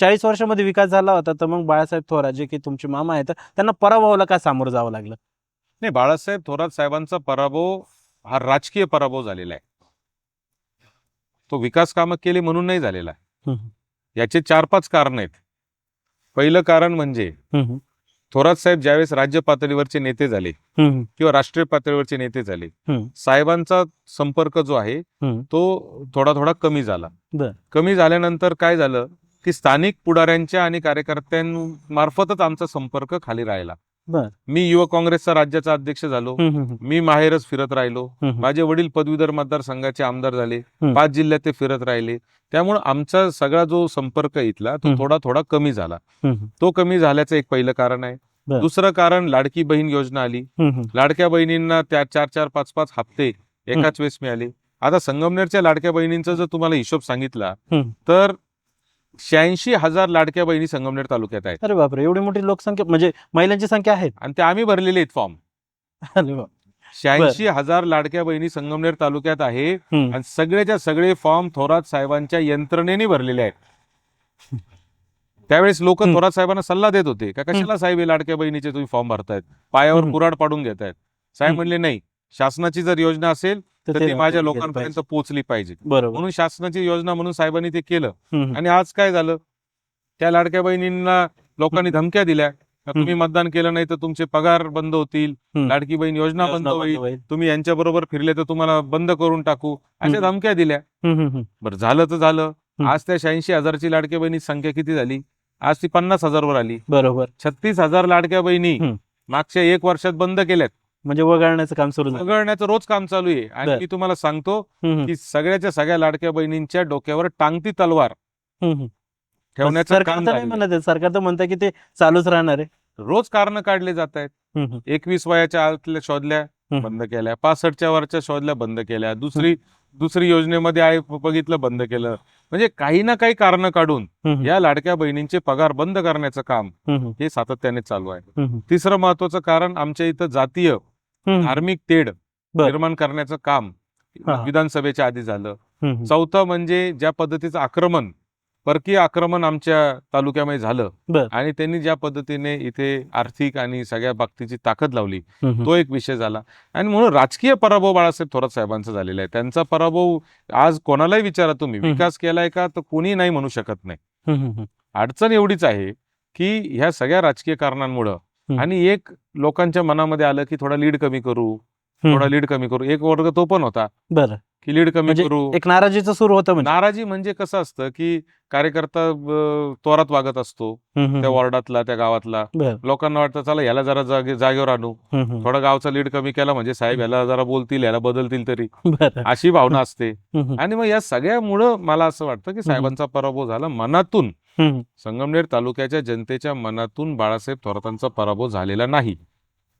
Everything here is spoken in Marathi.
चाळीस वर्षामध्ये विकास झाला होता तर मग बाळासाहेब थोरात जे की तुमचे मामा आहेत त्यांना पराभवाला काय सामोरं जावं लागलं नाही बाळासाहेब थोरात साहेबांचा पराभव हा राजकीय पराभव झालेला आहे तो विकास कामं केली म्हणून नाही झालेला. याचे चार पाच कारण आहेत पहिलं कारण म्हणजे थोरात साहेब ज्यावेळेस राज्य पातळीवरचे नेते झाले किंवा राष्ट्रीय पातळीवरचे नेते झाले. साहेबांचा संपर्क जो आहे. तो थोडा थोडा कमी झाला. कमी झाल्यानंतर काय झालं की स्थानिक पुढाऱ्यांच्या आणि कार्यकर्त्यांमार्फतच आमचा संपर्क खाली राहिला. मी युवक काँग्रेसचा राज्याचा अध्यक्ष झालो मी माहेरच फिरत राहिलो. माझे वडील पदवीधर मतदारसंघाचे आमदार झाले. पाच जिल्ह्यात ते फिरत राहिले त्यामुळे आमचा सगळा जो संपर्क इथला तो. थोडा थोडा कमी झाला तो कमी झाल्याचं एक पहिलं कारण आहे. दुसरं कारण लाडकी बहीण योजना आली. लाडक्या बहिणींना त्या चार चार पाच पाच हप्ते एकाच वेळेस मिळाले आता संगमनेरच्या लाडक्या बहिणींचा जर तुम्हाला हिशोब सांगितला. तर शहाऐंशी हजार लाडक्या बहिणी संगमनेर तालुक्यात आहेत अरे बापरे एवढी मोठी लोकसंख्या म्हणजे महिलांची संख्या आहे आणि ते आम्ही भरलेले आहेत फॉर्म अरे बाप. शहाऐंशी हजार लाडक्या बहिणी संगमनेर तालुक्यात आहे हम्म. आणि सगळेच्या सगळे फॉर्म थोरात साहेबांच्या यंत्रणेने भरलेले आहेत त्यावेळेस लोक हम्म. थोरात साहेबांना सल्ला देत होते का कशाला साहेब हे लाडक्या बहिणीचे तुम्ही फॉर्म भरतायत पायावर हम्म. कुराड पाडून घेतायत साहेब हम्म. म्हणले नाही शासनाची जर योजना असेल तर ती माझ्या लोकांपर्यंत. पोहोचली पाहिजे. बरोबर. म्हणून शासनाची योजना म्हणून साहेबांनी ते केलं. आणि आज काय झालं? त्या लाडक्या बहिणींना लोकांनी धमक्या दिल्या. तुम्ही मतदान केलं नाही तर तुमचे पगार बंद होतील. लाडकी बहीण योजना बंद होईल. तुम्ही यांच्या बरोबर फिरले तर तुम्हाला बंद करून टाकू. अशा. धमक्या दिल्या. बरं झालं तर झालं. आज त्या शहाऐंशी हजारची लाडक्या बहिणी संख्या किती झाली? आज ती पन्नास हजारवर आली. बरोबर. छत्तीस हजार लाडक्या बहिणी. मागच्या एक वर्षात बंद केल्यात. म्हणजे वगळण्याचं काम सुरू झालं वगळण्याचं रोज काम चालू आहे आणि बर. मी तुम्हाला सांगतो हम्म, हम्म, की सगळ्याच्या सगळ्या लाडक्या बहिणींच्या डोक्यावर टांगती तलवार हम्म, हम्म. ठेवण्याचं सरकार काम तर नाही आहे. म्हणत आहे. सरकार तर म्हणतं की ते चालूच राहणार आहे रोज कारण काढले जात आहेत हम्म, हम्म. एकवीस वयाच्या आतल्या शोधल्या हम्म. बंद केल्या पासष्टच्या वरच्या शोधल्या बंद केल्या दुसरी दुसरी योजनेमध्ये आहे बघितलं बंद केलं म्हणजे काही ना काही कारण काढून या लाडक्या बहिणींचे पगार बंद करण्याचं काम हे सातत्याने चालू आहे तिसरं महत्वाचं कारण आमच्या इथं जातीय धार्मिक तेढ. निर्माण करण्याचं काम. विधानसभेच्या आधी झालं. चौथं म्हणजे ज्या पद्धतीचं आक्रमण परकीय आक्रमण आमच्या तालुक्यामध्ये झालं. आणि त्यांनी ज्या पद्धतीने इथे आर्थिक आणि सगळ्या बाबतीची ताकद लावली. तो एक विषय झाला आणि म्हणून राजकीय पराभव बाळासाहेब थोरात साहेबांचा झालेला आहे त्यांचा पराभव आज कोणालाही विचारा तुम्ही. विकास केलाय का तर कोणी नाही म्हणू शकत नाही. अडचण एवढीच आहे की ह्या सगळ्या राजकीय कारणांमुळं. आणि एक लोकांच्या मनामध्ये आलं की थोडा लीड कमी करू थोडा लीड कमी करू. एक वर्ग तो पण होता बरं. की लीड कमी म्हणजे करू. एक नाराजीचं सुरू होतं म्हणजे. नाराजी म्हणजे कसं असतं की कार्यकर्ता अं, तोरात वागत असतो हम्म, हम्म, त्या वॉर्डातला त्या गावातला. बरं. लोकांना वाटतं चला याला जरा जागे जागेवर आणू. हम्म, हम्म. थोडा गावचा लीड कमी केला म्हणजे साहेब याला जरा बोलतील याला बदलतील तरी. बरं. अशी भावना असते. हम्म, हम्म. आणि मग या सगळ्यामुळं मला असं वाटतं की साहेबांचा पराभव झाला मनातून. हम्म, संगमनेर तालुक्याच्या जनतेच्या मनातून बाळासाहेब थोरातांचा पराभव झालेला नाही.